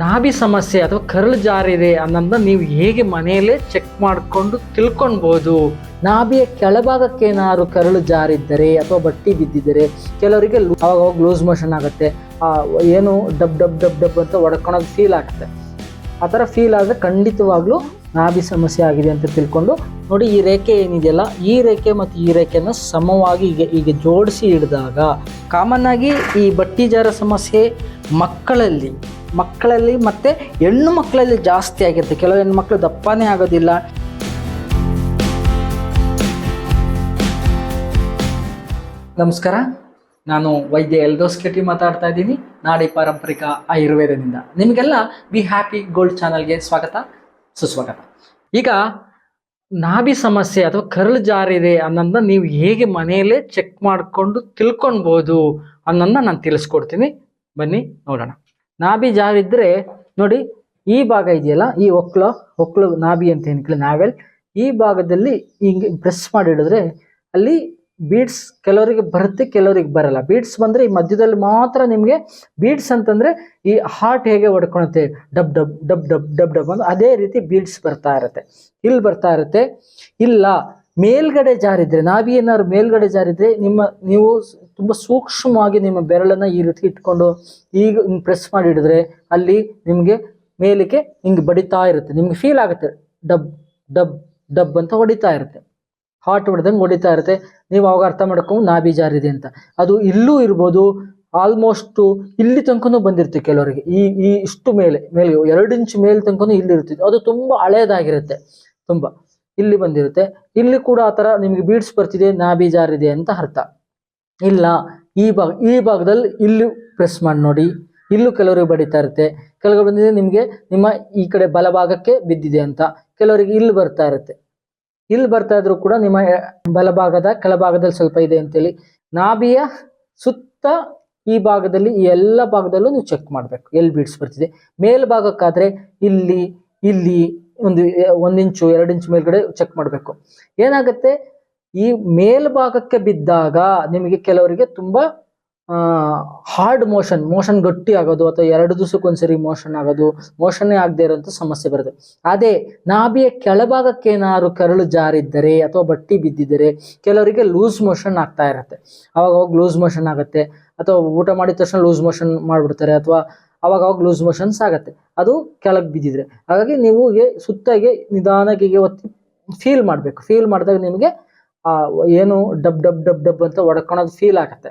ನಾಭಿ ಸಮಸ್ಯೆ ಅಥವಾ ಕರಳು ಜಾರಿದೆ ಅನ್ನೋದನ್ನ ನೀವು ಹೇಗೆ ಮನೆಯಲ್ಲೇ ಚೆಕ್ ಮಾಡಿಕೊಂಡು ತಿಳ್ಕೊಳ್ಬೋದು ನಾಭಿಯ ಕೆಳಭಾಗಕ್ಕೆ ಏನಾದ್ರು ಕರಳು ಜಾರಿದ್ದರೆ ಅಥವಾ ಬಟ್ಟಿ ಬಿದ್ದಿದ್ದರೆ ಕೆಲವರಿಗೆ ಅವಾಗ ಲೂಸ್ ಮೋಷನ್ ಆಗುತ್ತೆ. ಏನು ಡಬ್ ಡಬ್ ಡಬ್ ಡಬ್ ಅಂತ ಒಡ್ಕೊಳೋದು ಫೀಲ್ ಆಗುತ್ತೆ ಆ ಥರ ಫೀಲ್ ಆದರೆ ಖಂಡಿತವಾಗ್ಲೂ ನಾಭಿ ಸಮಸ್ಯೆ ಆಗಿದೆ ಅಂತ ತಿಳ್ಕೊಂಡು ನೋಡಿ ಈ ರೇಖೆ ಏನಿದೆಯಲ್ಲ, ಈ ರೇಖೆ ಮತ್ತು ಈ ರೇಖೆಯನ್ನು ಸಮವಾಗಿ ಈಗ ಈಗ ಜೋಡಿಸಿ ಹಿಡಿದಾಗ ಕಾಮನ್ ಆಗಿ ಈ ಬಟ್ಟಿ ಜಾರ ಸಮಸ್ಯೆ ಮಕ್ಕಳಲ್ಲಿ ಮಕ್ಕಳಲ್ಲಿ ಮತ್ತು ಹೆಣ್ಣು ಮಕ್ಕಳಲ್ಲಿ ಜಾಸ್ತಿ ಆಗಿರುತ್ತೆ. ಕೆಲವು ಹೆಣ್ಣು ಮಕ್ಕಳು ದಪ್ಪನೇ ಆಗೋದಿಲ್ಲ. ನಮಸ್ಕಾರ. ನಾನು ವೈದ್ಯ ಎಲ್ದೋಸ್ ಕೆಟಿ ಮಾತಾಡ್ತಾ ಇದ್ದೀನಿ. ನಾಡಿ ಪಾರಂಪರಿಕ ಆಯುರ್ವೇದದಿಂದ. ನಿಮಗೆಲ್ಲ ಬಿ ಹ್ಯಾಪಿ ಗೋಲ್ಡ್ ಚಾನಲ್ಗೆ ಸ್ವಾಗತ, ಸುಸ್ವಾಗತ. ಈಗ ನಾಭಿ ಸಮಸ್ಯೆ ಅಥವಾ ಕರಳು ಜಾರಿದೆ ಅನ್ನೋದನ್ನ ನೀವು ಹೇಗೆ ಮನೆಯಲ್ಲೇ ಚೆಕ್ ಮಾಡಿಕೊಂಡು ತಿಳ್ಕೊಳ್ಬೋದು ಅನ್ನೋದನ್ನ ನಾನು ತಿಳಿಸ್ಕೊಡ್ತೀನಿ. ಬನ್ನಿ, ನೋಡೋಣ. ನಾಭಿ ಜಾರಿದ್ರೆ ನೋಡಿ ಈ ಭಾಗ ಇದೆಯಲ್ಲ, ಈ ಒಕ್ಲ, ಒಕ್ಲು ನಾಭಿ ಅಂತ ಏನಿಲ್ಲ ನಾವೆಲ್. ಈ ಭಾಗದಲ್ಲಿ ಹಿಂಗೆ ಪ್ರೆಸ್ ಮಾಡಿಡಿದ್ರೆ ಅಲ್ಲಿ ಬೀಡ್ಸ್ ಕೆಲವರಿಗೆ ಬರುತ್ತೆ, ಕೆಲವರಿಗೆ ಬರಲ್ಲ. ಬೀಡ್ಸ್ ಬಂದ್ರೆ ಈ ಮಧ್ಯದಲ್ಲಿ ಮಾತ್ರ ನಿಮಗೆ ಬೀಡ್ಸ್ ಅಂತಂದ್ರೆ ಈ ಹಾರ್ಟ್ ಹೇಗೆ ಹೊಡ್ಕೊಳತ್ತೆ, dub dub dub dub dub dub ಅಂತ ಅದೇ ರೀತಿ ಬೀಡ್ಸ್ ಬರ್ತಾ ಇರುತ್ತೆ. ಇಲ್ಲಿ ಬರ್ತಾ ಇರುತ್ತೆ, ಇಲ್ಲ ಮೇಲ್ಗಡೆ ಜಾರಿದ್ರೆ ನಾಭಿ ಏನಾದ್ರು ಮೇಲ್ಗಡೆ ಜಾರಿದ್ರೆ ನಿಮ್ಮ, ನೀವು ತುಂಬಾ ಸೂಕ್ಷ್ಮವಾಗಿ ನಿಮ್ಮ ಬೆರಳನ್ನ ಈ ರೀತಿ ಇಟ್ಕೊಂಡು ಈಗ ಪ್ರೆಸ್ ಮಾಡಿ ಹಿಡಿದ್ರೆ ಅಲ್ಲಿ ನಿಮಗೆ ಮೇಲಕ್ಕೆ ಹಿಂಗೆ ಬಡಿತಾ ಇರುತ್ತೆ. ನಿಮ್ಗೆ ಫೀಲ್ ಆಗುತ್ತೆ. ಡಬ್ ಡಬ್ ಡಬ್ ಅಂತ ಹೊಡಿತಾ ಇರುತ್ತೆ. ಹಾಟ್ ಹೊಡೆದಂಗೆ ಹೊಡಿತಾ ಇರುತ್ತೆ. ನೀವು ಅವಾಗ ಅರ್ಥ ಮಾಡ್ಕೊಂಡು ನಾಭಿ ಜಾರಿದೆ ಅಂತ. ಅದು ಇಲ್ಲೂ ಇರ್ಬೋದು, ಆಲ್ಮೋಸ್ಟು ಇಲ್ಲಿ ತನಕನೂ ಬಂದಿರುತ್ತೆ ಕೆಲವರಿಗೆ. ಈ ಈ ಇಷ್ಟು ಮೇಲೆ ಮೇಲೆ ಎರಡು ಇಂಚ್ ಮೇಲೆ ತನಕನೂ ಇಲ್ಲಿರುತ್ತೆ ಅದು ತುಂಬಾ ಹಳೇದಾಗಿರುತ್ತೆ. ತುಂಬಾ. ಇಲ್ಲಿ ಬಂದಿರುತ್ತೆ. ಇಲ್ಲಿ ಕೂಡ ಆ ಥರ ನಿಮಗೆ ಬೀಡ್ಸ್ ಬರ್ತಿದೆ ನಾಭಿ ಜಾರಿದೆ ಅಂತ ಅರ್ಥ. ಇಲ್ಲ, ಈ ಭಾಗ, ಈ ಭಾಗದಲ್ಲಿ ಇಲ್ಲಿ ಪ್ರೆಸ್ ಮಾಡಿ ನೋಡಿ. ಇಲ್ಲೂ ಕೆಲವರಿಗೆ ಬಡಿತಾ ಇರುತ್ತೆ. ಕೆಲವರು ಬಂದಿದೆ, ನಿಮಗೆ ನಿಮ್ಮ ಈ ಕಡೆ ಬಲಭಾಗಕ್ಕೆ ಬಿದ್ದಿದೆ ಅಂತ. ಕೆಲವರಿಗೆ ಇಲ್ಲಿ ಬರ್ತಾ ಇರುತ್ತೆ. ಇಲ್ಲಿ ಬರ್ತಾ ಇದ್ರು ಕೂಡ ನಿಮ್ಮ ಬಲಭಾಗದ ಕೆಳಭಾಗದಲ್ಲಿ ಸ್ವಲ್ಪ ಇದೆ ಅಂತೇಳಿ. ನಾಭಿಯ ಸುತ್ತ ಈ ಭಾಗದಲ್ಲಿ, ಈ ಎಲ್ಲ ಭಾಗದಲ್ಲೂ ನೀವು ಚೆಕ್ ಮಾಡಬೇಕು. ಎಲ್ಲಿ ಬೀಡ್ಸ್ ಬರ್ತಿದೆ. ಮೇಲ್ಭಾಗಕ್ಕಾದ್ರೆ ಇಲ್ಲಿ ಇಲ್ಲಿ ಒಂದು, ಒಂದ್ ಇಂಚು, ಎರಡು ಇಂಚು ಮೇಲ್ಗಡೆ ಚೆಕ್ ಮಾಡಬೇಕು. ಏನಾಗುತ್ತೆ? ಈ ಮೇಲ್ಭಾಗಕ್ಕೆ ಬಿದ್ದಾಗ ನಿಮಗೆ ಕೆಲವರಿಗೆ ತುಂಬಾ ಹಾರ್ಡ್ ಮೋಷನ್ ಮೋಷನ್ ಗಟ್ಟಿ ಆಗೋದು ಅಥವಾ ಎರಡು ದಿವಸಕ್ಕೊಂದ್ಸರಿ ಮೋಷನ್ ಆಗೋದು ಮೋಷನ್ನೇ ಆಗದೆ ಇರೋಂಥ ಸಮಸ್ಯೆ ಬರುತ್ತೆ. ಅದೇ ನಾಭಿಯ ಕೆಳಭಾಗಕ್ಕೆ ಏನಾದ್ರು ಕರಳು ಜಾರಿದ್ದರೆ ಅಥವಾ ಬಟ್ಟಿ ಬಿದ್ದಿದ್ದರೆ ಕೆಲವರಿಗೆ ಲೂಸ್ ಮೋಷನ್ ಆಗ್ತಾ ಇರುತ್ತೆ. ಅವಾಗ ಅವಾಗ ಲೂಸ್ ಮೋಷನ್ ಆಗುತ್ತೆ. ಅಥವಾ ಊಟ ಮಾಡಿದ ತಕ್ಷಣ ಲೂಸ್ ಮೋಷನ್ ಮಾಡಿಬಿಡ್ತಾರೆ ಅಥವಾ ಅವಾಗ ಅವಾಗ ಲೂಸ್ ಮೋಷನ್ಸ್ ಆಗುತ್ತೆ. ಅದು ಕೆಳಗೆ ಬಿದ್ದಿದ್ರೆ. ಹಾಗಾಗಿ ನೀವು ಸುತ್ತಾಗಿ ನಿಧಾನಕ್ಕೆ ಹೀಗೆ ಒತ್ತಿ ಫೀಲ್ ಮಾಡಬೇಕು. ಫೀಲ್ ಮಾಡಿದಾಗ ನಿಮಗೆ ಏನು ಡಬ್ ಡಬ್ ಡಬ್ ಡಬ್ ಅಂತ ಒಡ್ಕೊಳೋದು ಫೀಲ್ ಆಗುತ್ತೆ.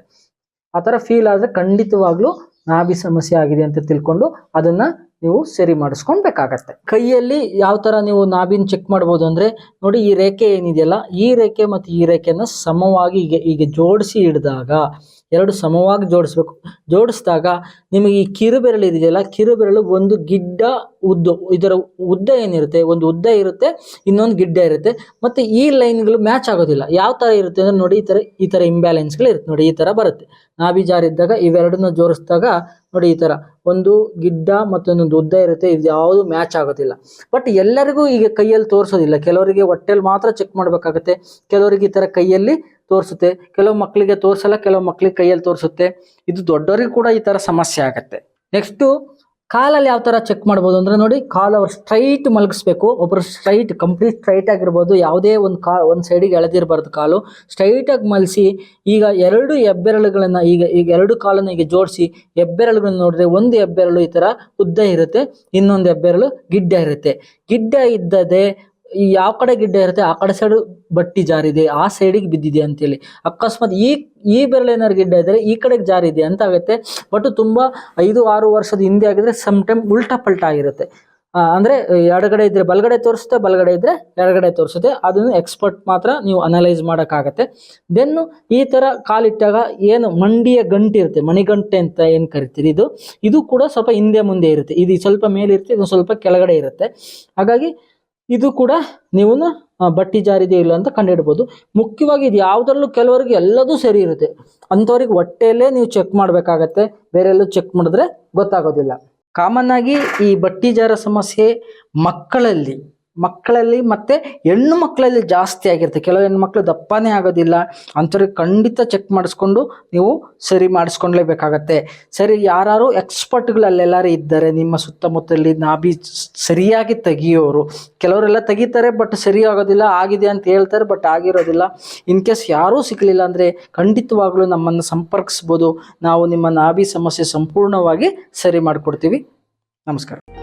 ಆ ಥರ ಫೀಲ್ ಆದರೆ ಖಂಡಿತವಾಗ್ಲೂ ನಾಭಿ ಸಮಸ್ಯೆ ಆಗಿದೆ ಅಂತ ತಿಳ್ಕೊಂಡು ಅದನ್ನ ನೀವು ಸರಿ ಮಾಡಿಸ್ಕೊಳ್ಬೇಕಾಗತ್ತೆ. ಕೈಯಲ್ಲಿ ಯಾವ ಥರ ನೀವು ನಾಭಿನ ಚೆಕ್ ಮಾಡ್ಬೋದು ಅಂದ್ರೆ, ನೋಡಿ ಈ ರೇಖೆ ಏನಿದೆಯಲ್ಲ, ಈ ರೇಖೆ ಮತ್ತು ಈ ರೇಖೆನ ಸಮವಾಗಿ ಈಗ ಈಗ ಜೋಡಿಸಿ ಹಿಡಿದಾಗ ಎರಡು ಸಮವಾಗಿ ಜೋಡಿಸ್ಬೇಕು. ಜೋಡಿಸಿದಾಗ ನಿಮಗೆ ಈ ಕಿರುಬೆರಳು ಇದೆಯಲ್ಲ? ಕಿರುಬೆರಳು ಒಂದು ಗಿಡ್ಡ ಉದ್ದ, ಇದರ ಉದ್ದ ಏನಿರುತ್ತೆ? ಒಂದು ಉದ್ದ ಇರುತ್ತೆ, ಇನ್ನೊಂದು ಗಿಡ್ಡ ಇರುತ್ತೆ. ಮತ್ತು ಈ ಲೈನ್ಗಳು ಮ್ಯಾಚ್ ಆಗೋದಿಲ್ಲ. ಯಾವ ಥರ ಇರುತ್ತೆ ಅಂದರೆ ನೋಡಿ, ಈ ಥರ ಈ ಥರ ಇಂಬ್ಯಾಲೆನ್ಸ್ಗಳು ಇರುತ್ತೆ. ನೋಡಿ, ಈ ಥರ ಬರುತ್ತೆ. ನಾಭಿಜಾರಿದ್ದಾಗ ಇವೆರಡನ್ನ ಜೋಡಿಸಿದಾಗ ನೋಡಿ, ಈ ಥರ. ಒಂದು ಗಿಡ್ಡ ಮತ್ತೊಂದೊಂದು ಉದ್ದ ಇರುತ್ತೆ. ಇದು ಯಾವುದು ಮ್ಯಾಚ್ ಆಗೋದಿಲ್ಲ. ಬಟ್ ಎಲ್ಲರಿಗೂ ಈಗ ಕೈಯಲ್ಲಿ ತೋರಿಸೋದಿಲ್ಲ. ಕೆಲವರಿಗೆ ಹೊಟ್ಟೆಲಿ ಮಾತ್ರ ಚೆಕ್ ಮಾಡಬೇಕಾಗುತ್ತೆ. ಕೆಲವರಿಗೆ ಈ ಥರ ಕೈಯಲ್ಲಿ ತೋರಿಸುತ್ತೆ. ಕೆಲವು ಮಕ್ಕಳಿಗೆ ತೋರಿಸಲ್ಲ, ಕೆಲವು ಮಕ್ಕಳಿಗೆ ಕೈಯಲ್ಲಿ ತೋರಿಸುತ್ತೆ. ಇದು ದೊಡ್ಡವರಿಗೂ ಕೂಡ ಈ ಥರ ಸಮಸ್ಯೆ ಆಗುತ್ತೆ. ನೆಕ್ಸ್ಟು ಕಾಲಲ್ಲಿ ಯಾವ ಥರ ಚೆಕ್ ಮಾಡ್ಬೋದು ಅಂದರೆ ನೋಡಿ, ಕಾಲು ಅವ್ರು ಸ್ಟ್ರೈಟ್ ಮಲಗಿಸ್ಬೇಕು. ಒಬ್ಬರು ಸ್ಟ್ರೈಟ್ ಕಂಪ್ಲೀಟ್ ಸ್ಟ್ರೈಟ್ ಆಗಿರ್ಬೋದು. ಯಾವುದೇ ಒಂದು ಕಾ, ಒಂದು ಸೈಡಿಗೆ ಎಳೆದಿರಬಾರ್ದು ಕಾಲು. ಸ್ಟ್ರೈಟಾಗಿ ಮಲಸಿ ಈಗ ಎರಡು ಹೆಬ್ಬೆರಳುಗಳನ್ನು, ಈಗ ಈಗ ಎರಡು ಕಾಲನ್ನು ಈಗ ಜೋಡಿಸಿ, ಹೆಬ್ಬೆರಳುಗಳನ್ನ ನೋಡಿದ್ರೆ ಒಂದು ಹೆಬ್ಬೆರಳು ಈ ಥರ ಉದ್ದ ಇರುತ್ತೆ, ಇನ್ನೊಂದು ಹೆಬ್ಬೆರಳು ಗಿಡ್ಡ ಇರುತ್ತೆ. ಗಿಡ್ಡ ಇದ್ದದೆ ಈ ಯಾವ ಕಡೆ ಗಿಡ್ಡ ಇರುತ್ತೆ, ಆ ಕಡೆ ಸೈಡ್ ಬಟ್ಟಿ ಜಾರಿದೆ, ಆ ಸೈಡಿಗೆ ಬಿದ್ದಿದೆ ಅಂತೇಳಿ. ಅಕಸ್ಮಾತ್ ಈ ಈ ಬೆರಳೇನಾರು ಗಿಡ್ಡ ಇದ್ದರೆ ಈ ಕಡೆಗೆ ಜಾರಿದೆ ಅಂತ ಆಗುತ್ತೆ. ಬಟ್ ತುಂಬಾ ಐದು, ಆರು ವರ್ಷದ ಹಿಂದೆ ಆಗಿದ್ರೆ ಸಮ್ ಟೈಮ್ ಉಲ್ಟಾ ಪಲ್ಟಾ ಆಗಿರುತ್ತೆ. ಅಂದ್ರೆ ಎಡಗಡೆ ಇದ್ರೆ ಬಲಗಡೆ ತೋರಿಸುತ್ತೆ, ಬಲಗಡೆ ಇದ್ರೆ ಎಡಗಡೆ ತೋರಿಸುತ್ತೆ. ಅದನ್ನು ಎಕ್ಸ್ಪರ್ಟ್ ಮಾತ್ರ ನೀವು ಅನಲೈಸ್ ಮಾಡೋಕ್ಕಾಗತ್ತೆ. ದೆನ್ ಈ ತರ ಕಾಲಿಟ್ಟಾಗ ಏನು ಮಂಡಿಯ ಗಂಟೆ ಇರುತ್ತೆ, ಮಣಿಗಂಟೆ ಅಂತ ಏನು ಕರಿತೀರಿ ಇದು? ಇದು ಕೂಡ ಸ್ವಲ್ಪ ಹಿಂದೆ ಮುಂದೆ ಇರುತ್ತೆ. ಇದು ಸ್ವಲ್ಪ ಮೇಲೆ ಇರುತ್ತೆ ಇದು ಸ್ವಲ್ಪ ಕೆಳಗಡೆ ಇರುತ್ತೆ. ಹಾಗಾಗಿ ಇದು ಕೂಡ ನೀವು ಬಟ್ಟಿ ಜಾರಿದೆಯೋ ಇಲ್ಲ ಅಂತ ಕಂಡುಹಿಡ್ಬೋದು. ಮುಖ್ಯವಾಗಿ ಇದು ಯಾವುದರಲ್ಲೂ ಕೆಲವರಿಗೆ ಎಲ್ಲದೂ ಸರಿ ಇರುತ್ತೆ. ಅಂಥವ್ರಿಗೆ ಹೊಟ್ಟೆಯಲ್ಲೇ ನೀವು ಚೆಕ್ ಮಾಡಬೇಕಾಗತ್ತೆ. ಬೇರೆ ಎಲ್ಲೂ ಚೆಕ್ ಮಾಡಿದ್ರೆ ಗೊತ್ತಾಗೋದಿಲ್ಲ. ಕಾಮನ್ ಆಗಿ ಈ ಬಟ್ಟಿ ಜಾರ ಸಮಸ್ಯೆ ಮಕ್ಕಳಲ್ಲಿ ಮಕ್ಕಳಲ್ಲಿ ಮತ್ತೆ ಹೆಣ್ಣು ಮಕ್ಕಳಲ್ಲಿ ಜಾಸ್ತಿ ಆಗಿರುತ್ತೆ. ಕೆಲವು ಮಕ್ಕಳು ದಪ್ಪನೇ ಆಗೋದಿಲ್ಲ. ಅಂಥವ್ರಿಗೆ ಖಂಡಿತ ಚೆಕ್ ಮಾಡಿಸ್ಕೊಂಡು ನೀವು ಸರಿ ಮಾಡಿಸ್ಕೊಳ್ಲೇಬೇಕಾಗತ್ತೆ ಸರಿ ಯಾರು ಎಕ್ಸ್ಪರ್ಟ್ಗಳಲ್ಲೆಲ್ಲರೂ ಇದ್ದಾರೆ, ನಿಮ್ಮ ಸುತ್ತಮುತ್ತಲಿ ನಾಭಿ ಸರಿಯಾಗಿ ತೆಗಿಯೋರು, ಕೆಲವರೆಲ್ಲ ತೆಗಿತಾರೆ, ಬಟ್ ಸರಿ ಆಗೋದಿಲ್ಲ, ಆಗಿದೆ ಅಂತ ಹೇಳ್ತಾರೆ, ಬಟ್ ಆಗಿರೋದಿಲ್ಲ. ಇನ್ ಕೇಸ್ ಯಾರೂ ಸಿಗಲಿಲ್ಲ ಅಂದರೆ ಖಂಡಿತವಾಗಲೂ ನಮ್ಮನ್ನು ಸಂಪರ್ಕಿಸ್ಬೋದು. ನಾವು ನಿಮ್ಮ ನಾಭಿ ಸಮಸ್ಯೆ ಸಂಪೂರ್ಣವಾಗಿ ಸರಿ ಮಾಡಿಕೊಡ್ತೀವಿ. ನಮಸ್ಕಾರ.